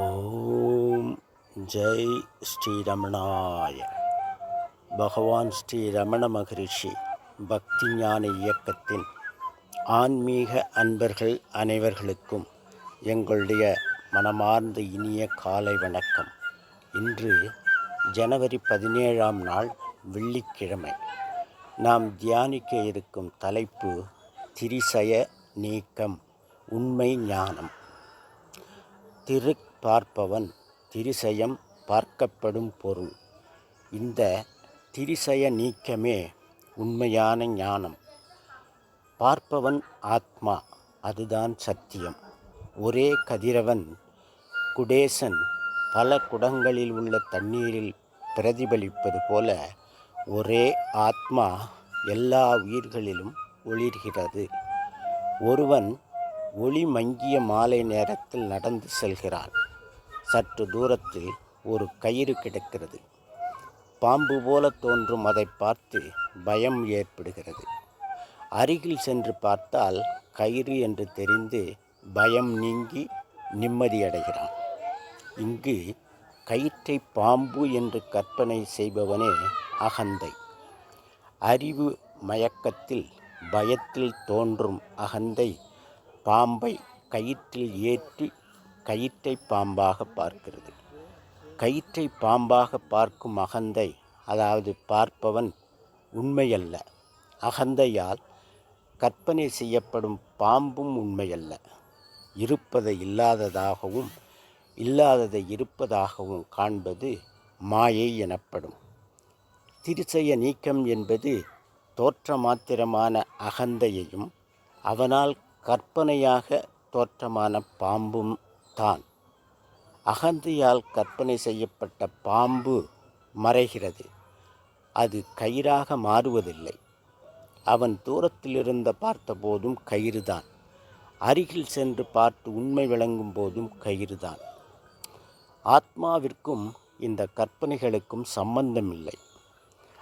ஓம் ஜெய் ஸ்ரீரமணாய. பகவான் ஸ்ரீ ரமண மகரிஷி பக்தி ஞான இயக்கத்தின் ஆன்மீக அன்பர்கள் அனைவர்களுக்கும் எங்களுடைய மனமார்ந்த இனிய காலை வணக்கம். இன்று ஜனவரி பதினேழாம் நாள் வெள்ளிக்கிழமை. நாம் தியானிக்க இருக்கும் தலைப்பு திரிசய நீக்கம் உண்மை ஞானம். திரு பார்ப்பவன் திரிசயம் பார்க்கப்படும் பொருள். இந்த திரிசய நீக்கமே உண்மையான ஞானம். பார்ப்பவன் ஆத்மா அதுதான் சத்தியம். ஒரே கதிரவன் குடேசன் பல குடங்களில் உள்ள தண்ணீரில் பிரதிபலிப்பது போல ஒரே ஆத்மா எல்லா உயிர்களிலும் ஒளிர்கிறது. ஒருவன் ஒளி மங்கிய மாலை நேரத்தில் நடந்து செல்கிறான். சற்று தூரத்தில் ஒரு கயிறு கிடக்கிறது. பாம்பு போல தோன்றும் அதை பார்த்து பயம் ஏற்படுகிறது. அருகில் சென்று பார்த்தால் கயிறு என்று தெரிந்து பயம் நீங்கி நிம்மதியடைகிறான் இங்கு கயிற்றை பாம்பு என்று கற்பனை செய்பவனே அகந்தை. அறிவு மயக்கத்தில் பயத்தில் தோன்றும் அகந்தை பாம்பை கயிற்றில் ஏற்றி கயிற்றை பாம்பாக பார்க்கிறது. கயிற்றை பாம்பாக பார்க்கும் அகந்தை அதாவது பார்ப்பவன் உண்மையல்ல. அகந்தையால் கற்பனை செய்யப்படும் பாம்பும் உண்மையல்ல. இருப்பதை இல்லாததாகவும் இல்லாததை இருப்பதாகவும் காண்பது மாயை எனப்படும். திருச்சய நீக்கம் என்பது தோற்ற மாத்திரமான அகந்தையையும் அவனால் கற்பனையாக தோற்றமான பாம்பும் தான். அகந்தியால் கற்பனை செய்யப்பட்ட பாம்பு மறைகிறது. அது கயிறாக மாறுவதில்லை. அவன் தூரத்திலிருந்த பார்த்தபோதும் கயிறுதான். அருகில் சென்று பார்த்து உண்மை விளங்கும் போதும் கயிறுதான். ஆத்மாவிற்கும் இந்த கற்பனைகளுக்கும் சம்பந்தமில்லை.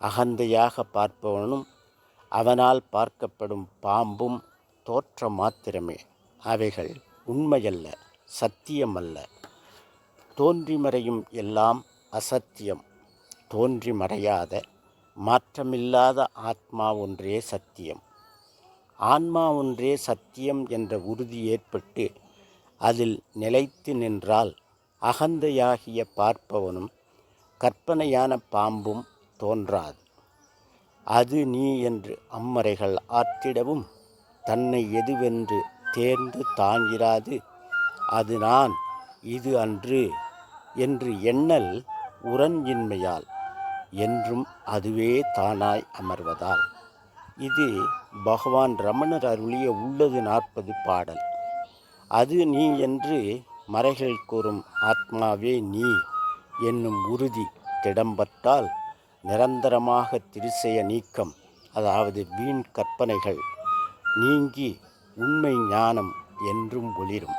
அகந்தையாக பார்ப்பவனும் அவனால் பார்க்கப்படும் பாம்பும் தோற்றம் மாத்திரமே. அவைகள் உண்மையல்ல. சத்தியமல்ல. தோன்றி மறையும் எல்லாம் அசத்தியம். தோன்றி மறையாத மாற்றமில்லாத ஆத்மா ஒன்றே சத்தியம். ஆன்மா ஒன்றே சத்தியம் என்ற உறுதி ஏற்பட்டு அதில் நிலைத்து நின்றால் அகந்தையாகிய பார்ப்பவனும் கற்பனையான பாம்பும் தோன்றாது. அது நீ என்று அம்மறைகள் ஆற்றிடவும் தன்னை எதுவென்று தேர்ந்து தாங்கிராது அது நான் இது அன்று என்று எண்ணல் உரஞ்சின்மையால் என்றும் அதுவே தானாய் அமர்வதால். இது பகவான் ரமணர் அருளிய உள்ளது நாற்பது பாடல். அது நீ என்று மறைகள் கூறும் ஆத்மாவே நீ என்னும் உறுதி திடம்பட்டால் நிரந்தரமாக திருசெய நீக்கம் அதாவது வீண் கற்பனைகள் நீங்கி உண்மை ஞானம் என்றும் ஒளிரும்.